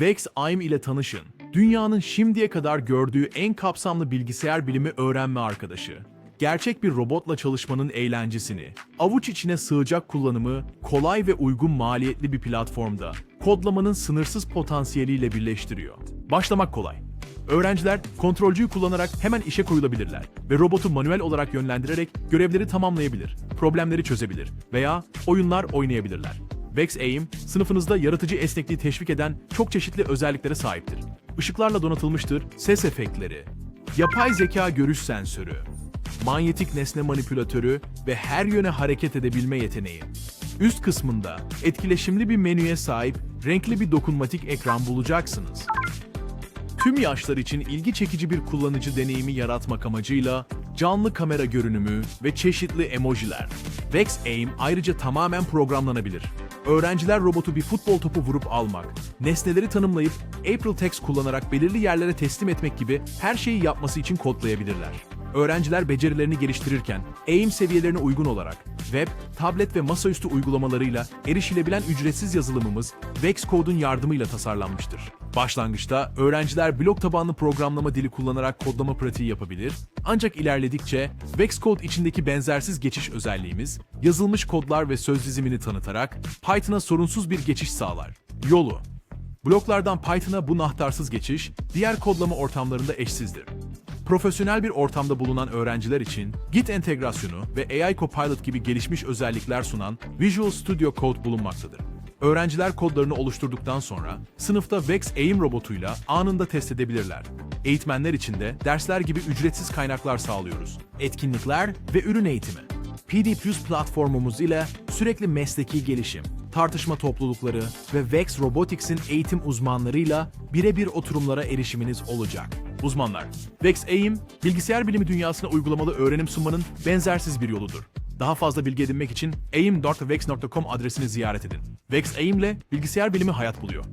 Vex AIM ile tanışın. Dünyanın şimdiye kadar gördüğü en kapsamlı bilgisayar bilimi öğrenme arkadaşı. Gerçek bir robotla çalışmanın eğlencesini, avuç içine sığacak kullanımı, kolay ve uygun maliyetli bir platformda, kodlamanın sınırsız potansiyeliyle birleştiriyor. Başlamak kolay. Öğrenciler kontrolcüyü kullanarak hemen işe koyulabilirler ve robotu manuel olarak yönlendirerek görevleri tamamlayabilir, problemleri çözebilir veya oyunlar oynayabilirler. Vex Aim, sınıfınızda yaratıcı esnekliği teşvik eden çok çeşitli özelliklere sahiptir. Işıklarla donatılmıştır, ses efektleri, yapay zeka görüş sensörü, manyetik nesne manipülatörü ve her yöne hareket edebilme yeteneği. Üst kısmında etkileşimli bir menüye sahip renkli bir dokunmatik ekran bulacaksınız. Tüm yaşlar için ilgi çekici bir kullanıcı deneyimi yaratmak amacıyla canlı kamera görünümü ve çeşitli emojiler. Vex Aim ayrıca tamamen programlanabilir. Öğrenciler robotu bir futbol topu vurup almak, nesneleri tanımlayıp April Text kullanarak belirli yerlere teslim etmek gibi her şeyi yapması için kodlayabilirler. Öğrenciler becerilerini geliştirirken AIM seviyelerine uygun olarak web, tablet ve masaüstü uygulamalarıyla erişilebilen ücretsiz yazılımımız Vex Code'un yardımıyla tasarlanmıştır. Başlangıçta öğrenciler blok tabanlı programlama dili kullanarak kodlama pratiği yapabilir, ancak ilerledikçe Vex Code içindeki benzersiz geçiş özelliğimiz, yazılmış kodlar ve söz dizimini tanıtarak Python'a sorunsuz bir geçiş sağlar. Yolu Bloklardan Python'a bu nahtarsız geçiş, diğer kodlama ortamlarında eşsizdir. Profesyonel bir ortamda bulunan öğrenciler için Git entegrasyonu ve AI Copilot gibi gelişmiş özellikler sunan Visual Studio Code bulunmaktadır. Öğrenciler kodlarını oluşturduktan sonra sınıfta Vex Aim robotuyla anında test edebilirler. Eğitmenler için de dersler gibi ücretsiz kaynaklar sağlıyoruz. Etkinlikler ve ürün eğitimi. PD Plus platformumuz ile sürekli mesleki gelişim, tartışma toplulukları ve Vex Robotics'in eğitim uzmanlarıyla birebir oturumlara erişiminiz olacak. Uzmanlar, Vex Aim, bilgisayar bilimi dünyasına uygulamalı öğrenim sunmanın benzersiz bir yoludur. Daha fazla bilgi edinmek için aim.vex.com adresini ziyaret edin. Vex Aim ile bilgisayar bilimi hayat buluyor.